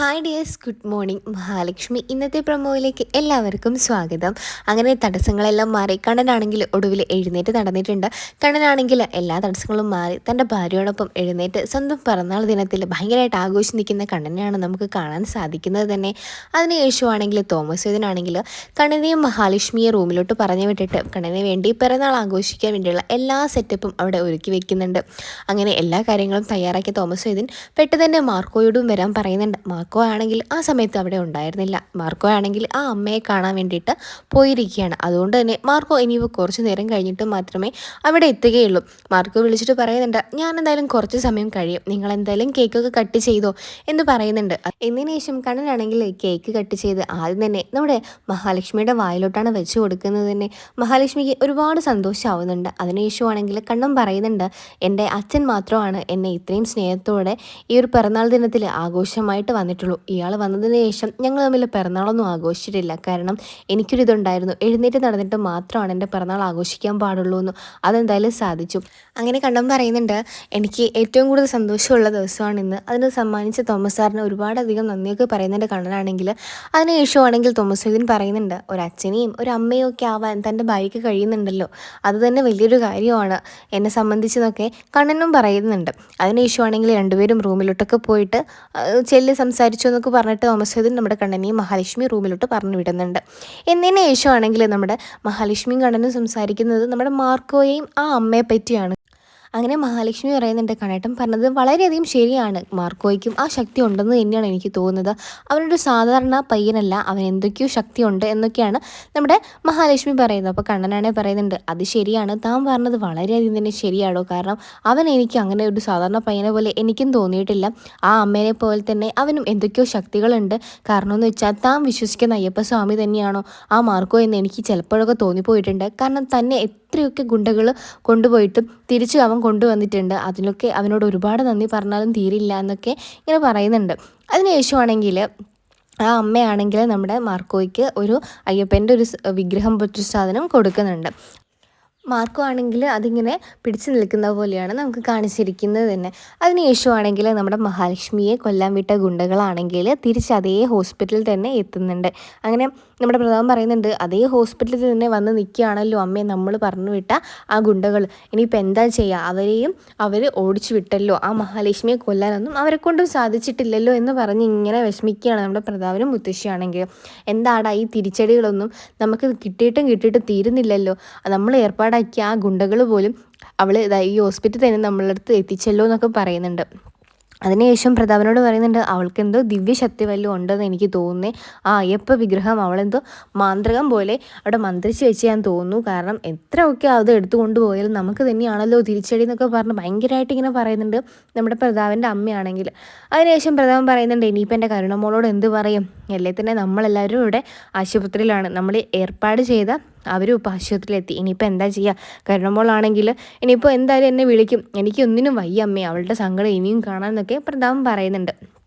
Hi dears good morning Mahalakshmi. ഇന്നത്തെ പ്രമോയിലേക്ക് എല്ലാവർക്കും സ്വാഗതം. അങ്ങനെ തടസ്സങ്ങളെല്ലാം മാറി. കണ്ണനാണെങ്കിൽ ഒടുവിൽ എഴുന്നേറ്റ് നടന്നിട്ടുണ്ട്. കണ്ണനാണെങ്കിൽ എല്ലാ തടസ്സങ്ങളും മാറി. തന്റെ ഭാര്യയോടൊപ്പം എഴുന്നേറ്റ് സ്വന്തം പിറന്നാൾ ദിനത്തിൽ ഭയങ്കരമായിട്ട് ആഘോഷിച്ച് നിൽക്കുന്ന കണ്ണനെയാണ് നമുക്ക് കാണാൻ സാധിക്കുന്നത് തന്നെ. അതിന് യേശുവാണെങ്കിൽ തോമസ് ഇതിനാണെങ്കിൽ കണ്ണനെയും മഹാലക്ഷ്മിയെ റൂമിലോട്ട് പറഞ്ഞു വിട്ടിട്ട് കണ്ണനെ വേണ്ടി പിറന്നാൾ ആഘോഷിക്കാൻ വേണ്ടിയുള്ള എല്ലാ സെറ്റപ്പും അവിടെ ഒരുക്കി വെക്കുന്നുണ്ട്. അങ്ങനെ എല്ലാ കാര്യങ്ങളും തയ്യാറാക്കിയ തോമസ് ഇതിൻ പെട്ടെന്ന് തന്നെ മാർക്കോയോടും വരാൻ പറയുന്നുണ്ട്. മാർക്കോ ആണെങ്കിൽ ആ സമയത്ത് അവിടെ ഉണ്ടായിരുന്നില്ല. മാർക്കോ ആണെങ്കിൽ ആ അമ്മയെ കാണാൻ വേണ്ടിയിട്ട് പോയിരിക്കുകയാണ്. അതുകൊണ്ട് തന്നെ മാർക്കോ ഇനിയിപ്പോൾ കുറച്ച് നേരം കഴിഞ്ഞിട്ട് മാത്രമേ അവിടെ എത്തുകയുള്ളൂ. മാർക്കോ വിളിച്ചിട്ട് പറയുന്നുണ്ട് ഞാൻ എന്തായാലും കുറച്ച് സമയം കഴിയും. നിങ്ങൾ എന്തായാലും കേക്കൊക്കെ കട്ട് ചെയ്തോ എന്ന് പറയുന്നുണ്ട്. എന്നതിന് കണ്ണനാണെങ്കിൽ കേക്ക് കട്ട് ചെയ്ത് ആദ്യം തന്നെ നമ്മുടെ മഹാലക്ഷ്മിയുടെ വായിലോട്ടാണ് വെച്ച് കൊടുക്കുന്നത് തന്നെ. മഹാലക്ഷ്മിക്ക് ഒരുപാട് സന്തോഷമാവുന്നുണ്ട് അതിനുശേഷമാണെങ്കിൽ കണ്ണൻ പറയുന്നുണ്ട് എന്റെ അച്ഛൻ മാത്രമാണ് എന്നെ ഇത്രയും സ്നേഹത്തോടെ ഈ ഒരു പിറന്നാൾ ദിനത്തിൽ ആഘോഷമായിട്ട് വന്നിട്ടുള്ളൂ. ഇയാൾ വന്നതിന് ശേഷം ഞങ്ങൾ തമ്മിൽ പിറന്നാളൊന്നും ആഘോഷിച്ചിട്ടില്ല. കാരണം എനിക്കൊരിതുണ്ടായിരുന്നു. എഴുന്നേറ്റ് നടന്നിട്ട് മാത്രമാണ് എന്റെ പിറന്നാൾ ആഘോഷിക്കാൻ പാടുള്ളൂ എന്ന് അതെന്തായാലും സാധിച്ചു. അങ്ങനെ കണ്ടം പറയുന്നുണ്ട് എനിക്ക് ഏറ്റവും കൂടുതൽ സന്തോഷമുള്ള ദിവസമാണ് ഇന്ന്. അതിന് സമ്മാനിച്ച തോമസ് സാറിന് ഒരുപാടധികം നന്ദിയൊക്കെ പറയുന്നുണ്ട് കണ്ണനാണെങ്കിൽ. അതിന് ശേഷമാണെങ്കിൽ തോമസ് ഇതിൻ പറയുന്നുണ്ട് ഒരു അച്ഛനെയും ഒരു അമ്മയും ഒക്കെ ആവാൻ തന്റെ ഭാര്യയ്ക്ക് കഴിയുന്നുണ്ടല്ലോ. അത് തന്നെ വലിയൊരു കാര്യമാണ് എന്നെ സംബന്ധിച്ചതൊക്കെ. കണ്ണനും പറയുന്നുണ്ട് അതിന് ശേഷമാണെങ്കിൽ രണ്ടുപേരും റൂമിലോട്ടൊക്കെ പോയിട്ട് ചെല്ലി സംസാരിച്ചു എന്നൊക്കെ പറഞ്ഞിട്ട് തോമസ് നമ്മുടെ കണ്ണനെയും മഹാലക്ഷ്മി റൂമിലോട്ട് പറഞ്ഞു വിടുന്നുണ്ട്. എന്നതിന് ശേഷമാണെങ്കിൽ നമ്മുടെ മഹാലക്ഷ്മിയും കണ്ണനും സംസാരിക്കുന്നത് നമ്മുടെ മാർക്കോയെയും ആ അമ്മയെ പറ്റിയാണ്. അങ്ങനെ മഹാലക്ഷ്മി പറയുന്നുണ്ട് കണേട്ടൻ പറഞ്ഞത് വളരെയധികം ശരിയാണ്. മാർക്കോയ്ക്കും ആ ശക്തി ഉണ്ടെന്ന് തന്നെയാണ് എനിക്ക് തോന്നുന്നത്. അവനൊരു സാധാരണ പയ്യനല്ല അവൻ എന്തൊക്കെയോ ശക്തി ഉണ്ട് എന്നൊക്കെയാണ് നമ്മുടെ മഹാലക്ഷ്മി പറയുന്നത്. അപ്പോൾ കണ്ണനാണെ പറയുന്നുണ്ട് അത് ശരിയാണ്. താൻ പറഞ്ഞത് വളരെയധികം തന്നെ ശരിയാണോ? കാരണം അവൻ എനിക്ക് അങ്ങനെ ഒരു സാധാരണ പയ്യനെ പോലെ എനിക്കും തോന്നിയിട്ടില്ല. ആ അമ്മേനെ പോലെ തന്നെ അവനും എന്തൊക്കെയോ ശക്തികളുണ്ട്. കാരണം എന്ന് വെച്ചാൽ താൻ വിശ്വസിക്കുന്ന അയ്യപ്പ സ്വാമി തന്നെയാണോ? ആ മാർക്കോ എന്ന് എനിക്ക് ചിലപ്പോഴൊക്കെ തോന്നിപ്പോയിട്ടുണ്ട്. കാരണം തന്നെ എത്രയൊക്കെ ഗുണ്ടകൾ കൊണ്ടുപോയിട്ടും തിരിച്ച് അവൻ കൊണ്ടുവന്നിട്ടുണ്ട്. അതിനൊക്കെ അവനോട് ഒരുപാട് നന്ദി പറഞ്ഞാലും തീരില്ല എന്നൊക്കെ ഇങ്ങനെ പറയുന്നുണ്ട്. അതിനുശേഷമാണെങ്കിൽ ആ അമ്മയാണെങ്കിൽ നമ്മുടെ മാർക്കോയ്ക്ക് ഒരു അയ്യപ്പന്റെ ഒരു വിഗ്രഹം പറ്റൊരു സാധനം കൊടുക്കുന്നുണ്ട്. മാർക്കോ ആണെങ്കിൽ അതിങ്ങനെ പിടിച്ചു നിൽക്കുന്ന പോലെയാണ് നമുക്ക് കാണിച്ചിരിക്കുന്നത് തന്നെ. അതിനുശേഷമാണെങ്കിൽ നമ്മുടെ മഹാലക്ഷ്മിയെ കൊല്ലാൻ വിട്ട ഗുണ്ടകളാണെങ്കിൽ തിരിച്ച് അതേ ഹോസ്പിറ്റലിൽ തന്നെ എത്തുന്നുണ്ട്. അങ്ങനെ നമ്മുടെ പ്രധാനം പറയുന്നുണ്ട് അതേ ഹോസ്പിറ്റലിൽ തന്നെ വന്ന് നിൽക്കുകയാണല്ലോ അമ്മയെ നമ്മൾ പറഞ്ഞു വിട്ട ആ ഗുണ്ടകൾ. ഇനിയിപ്പോൾ എന്താ ചെയ്യുക അവരെയും അവർ ഓടിച്ചു വിട്ടല്ലോ. ആ മഹാലക്ഷ്മിയെ കൊല്ലാനൊന്നും അവരെ കൊണ്ടും സാധിച്ചിട്ടില്ലല്ലോ എന്ന് പറഞ്ഞ് ഇങ്ങനെ വിഷമിക്കുകയാണ് നമ്മുടെ പ്രതാപനും മുത്തശ്ശിയാണെങ്കിൽ. എന്താടാ ഈ തിരിച്ചടികളൊന്നും നമുക്ക് കിട്ടിയിട്ടും കിട്ടിയിട്ടും തീരുന്നില്ലല്ലോ. നമ്മൾ ഏർപ്പാടാക്കിയ ആ ഗുണ്ടകൾ പോലും അവൾ ഈ ഹോസ്പിറ്റലിൽ തന്നെ നമ്മളടുത്ത് എത്തിച്ചല്ലോ എന്നൊക്കെ പറയുന്നുണ്ട്. അതിനുശേഷം പ്രതാപനോട് പറയുന്നുണ്ട് അവൾക്ക് എന്തോ ദിവ്യശക്തി വല്ലതും ഉണ്ടെന്ന് എനിക്ക് തോന്നുന്നേ. ആ അയ്യപ്പ വിഗ്രഹം അവളെന്തോ മാന്ത്രികം പോലെ അവിടെ മന്ത്രിച്ച് വെച്ച് ഞാൻ തോന്നുന്നു. കാരണം എത്രയൊക്കെ അത് എടുത്തു കൊണ്ടുപോയാലും നമുക്ക് തന്നെയാണല്ലോ തിരിച്ചടി എന്നൊക്കെ പറഞ്ഞ് ഭയങ്കരമായിട്ട് ഇങ്ങനെ പറയുന്നുണ്ട് നമ്മുടെ പ്രതാപന്റെ അമ്മയാണെങ്കിൽ. അതിനുശേഷം പ്രതാപൻ പറയുന്നുണ്ട് ഇനിയിപ്പോൾ എന്റെ കരുണമോളോട് എന്ത് പറയും? അല്ലേ തന്നെ നമ്മളെല്ലാവരും ഇവിടെ ആശുപത്രിയിലാണ്. നമ്മൾ ഏർപ്പാട് ചെയ്ത അവരും ഇപ്പോൾ ആശുപത്രിയിലെത്തി. ഇനിയിപ്പോൾ എന്താ ചെയ്യുക കരുണമോളാണെങ്കിൽ ഇനിയിപ്പോൾ എന്തായാലും എന്നെ വിളിക്കും. എനിക്കൊന്നിനും വയ്യ അമ്മേ. അവളുടെ സങ്കടം ഇനിയും കാണാമെന്നൊക്കെ പ്രതാപം പറയുന്നുണ്ട്.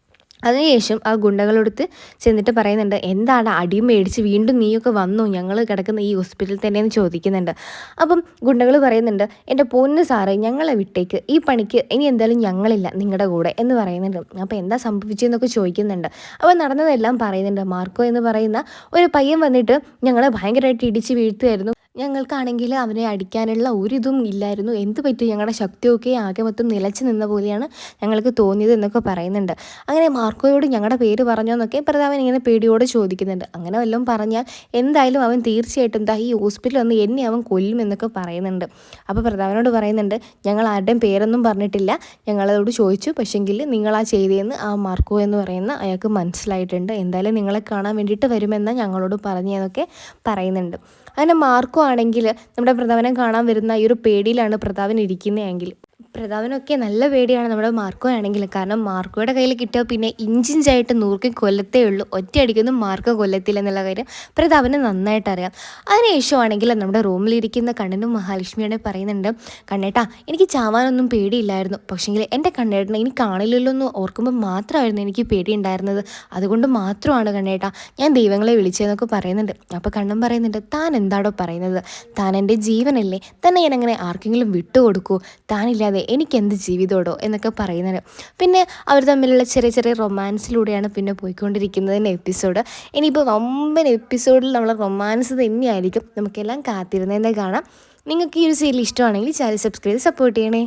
അതിനുശേഷം ആ ഗുണ്ടകളെടുത്ത് ചെന്നിട്ട് പറയുന്നുണ്ട് എന്താണ് അടി മേടിച്ച് വീണ്ടും നീയൊക്കെ വന്നു? ഞങ്ങൾ കിടക്കുന്ന ഈ ഹോസ്പിറ്റലിൽ തന്നെയെന്ന് ചോദിക്കുന്നുണ്ട്. അപ്പം ഗുണ്ടകൾ പറയുന്നുണ്ട് എന്റെ പൊന്ന് സാറേ ഞങ്ങളെ വിട്ടേക്ക്. ഈ പണിക്ക് ഇനി എന്തായാലും ഞങ്ങളില്ല നിങ്ങളുടെ കൂടെ എന്ന് പറയുന്നുണ്ട്. അപ്പോൾ എന്താ സംഭവിച്ചതെന്നൊക്കെ ചോദിക്കുന്നുണ്ട്. അപ്പോൾ നടന്നതെല്ലാം പറയുന്നുണ്ട്. മാർക്കോ എന്ന് പറയുന്ന ഒരു പയ്യൻ വന്നിട്ട് ഞങ്ങളെ ഭയങ്കരമായിട്ട് ഇടിച്ച് വീഴ്ത്തുമായിരുന്നു ഞങ്ങൾക്കാണെങ്കിൽ അവനെ അടിക്കാനുള്ള ഒരിതും ഇല്ലായിരുന്നു. എന്ത് പറ്റി? ഞങ്ങളുടെ ശക്തിയൊക്കെ ആകെ മൊത്തം നിലച്ചു നിന്ന പോലെയാണ് ഞങ്ങൾക്ക് തോന്നിയത് എന്നൊക്കെ പറയുന്നുണ്ട്. അങ്ങനെ മാർക്കോയോട് ഞങ്ങളുടെ പേര് പറഞ്ഞോ എന്നൊക്കെ പ്രതാപൻ ഇങ്ങനെ പേടിയോട് ചോദിക്കുന്നുണ്ട്. അങ്ങനെ വല്ലതും പറഞ്ഞാൽ എന്തായാലും അവൻ തീർച്ചയായിട്ടും എന്താ ഈ ഹോസ്പിറ്റലിൽ വന്ന് എന്നെ അവൻ കൊല്ലും എന്നൊക്കെ പറയുന്നുണ്ട്. അപ്പോൾ പ്രതാപനോട് പറയുന്നുണ്ട് ഞങ്ങൾ ആരുടെയും പേരൊന്നും പറഞ്ഞിട്ടില്ല. ഞങ്ങളതോട് ചോദിച്ചു. പക്ഷെങ്കിൽ നിങ്ങളാ ചെയ്തതെന്ന് ആ മാർക്കോ എന്ന് പറയുന്ന അയാൾക്ക് മനസ്സിലായിട്ടുണ്ട്. എന്തായാലും നിങ്ങളെ കാണാൻ വേണ്ടിയിട്ട് വരുമെന്ന് ഞങ്ങളോട് പറഞ്ഞതെന്നൊക്കെ പറയുന്നുണ്ട്. അങ്ങനെ മാർക്കോ ആണെങ്കിൽ നമ്മുടെ പ്രതാപനെ കാണാൻ വരുന്ന ഈ ഒരു പേടിയിലാണ് പ്രതാപൻ ഇരിക്കുന്നതെങ്കിൽ. പ്രതാപനൊക്കെ നല്ല പേടിയാണ് നമ്മുടെ മാർക്കോ ആണെങ്കിൽ കാരണം മാർക്കോയുടെ കയ്യിൽ കിട്ടിയാൽ പിന്നെ ഇഞ്ചിഞ്ചായിട്ട് നൂർക്കി കൊല്ലത്തേ ഉള്ളൂ. ഒറ്റയടിക്കൊന്നും മാർക്കോ കൊല്ലത്തില്ല എന്നുള്ള കാര്യം പ്രതാപന് നന്നായിട്ട് അറിയാം. അതിനുശേഷമാണെങ്കിൽ നമ്മുടെ റൂമിലിരിക്കുന്ന കണ്ണനും മഹാലക്ഷ്മിയോടെ പറയുന്നുണ്ട് കണ്ണേട്ടാ എനിക്ക് ചാവാനൊന്നും പേടിയില്ലായിരുന്നു. പക്ഷേങ്കിൽ എന്റെ കണ്ണേട്ടനെ ഇനി കാണില്ലല്ലോ എന്ന് ഓർക്കുമ്പോൾ മാത്രമായിരുന്നു എനിക്ക് പേടി ഉണ്ടായിരുന്നത് അതുകൊണ്ട് മാത്രമാണ് കണ്ണേട്ടാ ഞാൻ ദൈവങ്ങളെ വിളിച്ചതെന്നൊക്കെ പറയുന്നുണ്ട്. അപ്പോൾ കണ്ണൻ പറയുന്നുണ്ട് താൻ എന്താടോ പറയുന്നത്? താൻ എന്റെ ജീവനല്ലേ? തന്നെ ഞാനങ്ങനെ ആർക്കെങ്കിലും വിട്ടുകൊടുക്കൂ. താനില്ലാതെ ഇല്ലാതെ എനിക്ക് എന്ത് ജീവിതോടോ എന്നൊക്കെ പറയുന്നത്. പിന്നെ അവർ തമ്മിലുള്ള ചെറിയ ചെറിയ റൊമാൻസിലൂടെയാണ് പിന്നെ പോയിക്കൊണ്ടിരിക്കുന്നതിന്റെ എപ്പിസോഡ് ഇനിയിപ്പോൾ വമ്പൻ എപ്പിസോഡിൽ നമ്മൾ റൊമാൻസ് തന്നെയായിരിക്കും നമുക്കെല്ലാം കാത്തിരുന്നതിന്റെ കാണാം. നിങ്ങൾക്ക് ഈ ഒരു സീരിയൽ ഇഷ്ടമാണെങ്കിൽ ചാനൽ സബ്സ്ക്രൈബ് സപ്പോർട്ട് ചെയ്യണേ.